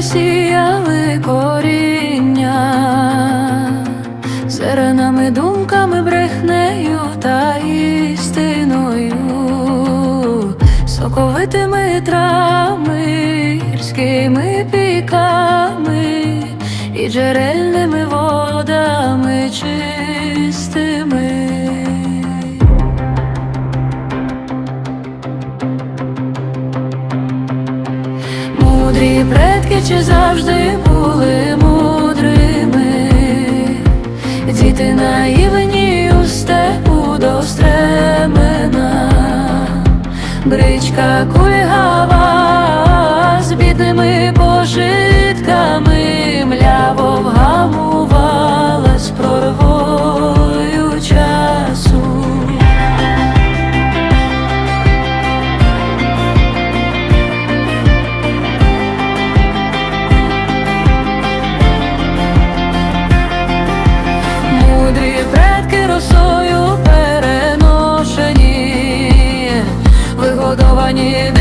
посіяли коріння, зернами, думками, брехнею та істиною, соковитими травами, гірськими піками і джерельними водами. мудрі предки, чи завжди були мудрими, діти наївні у степу до стремена, бричка кульгава з бідними пожитками. ніде.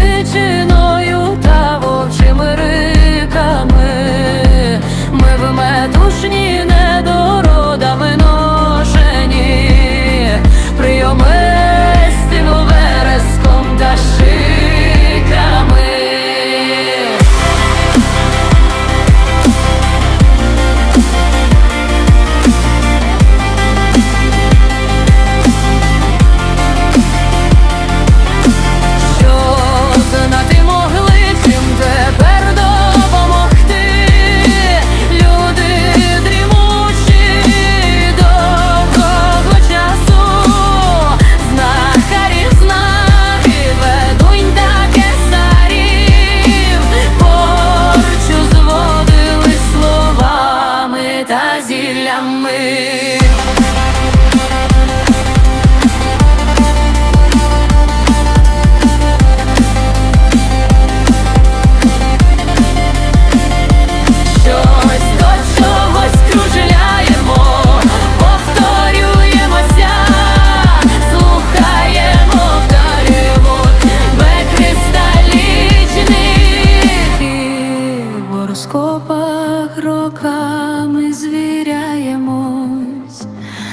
гороскопах роками звіряємось,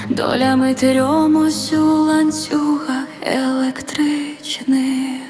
долями трьомось у ланцюгах електричних.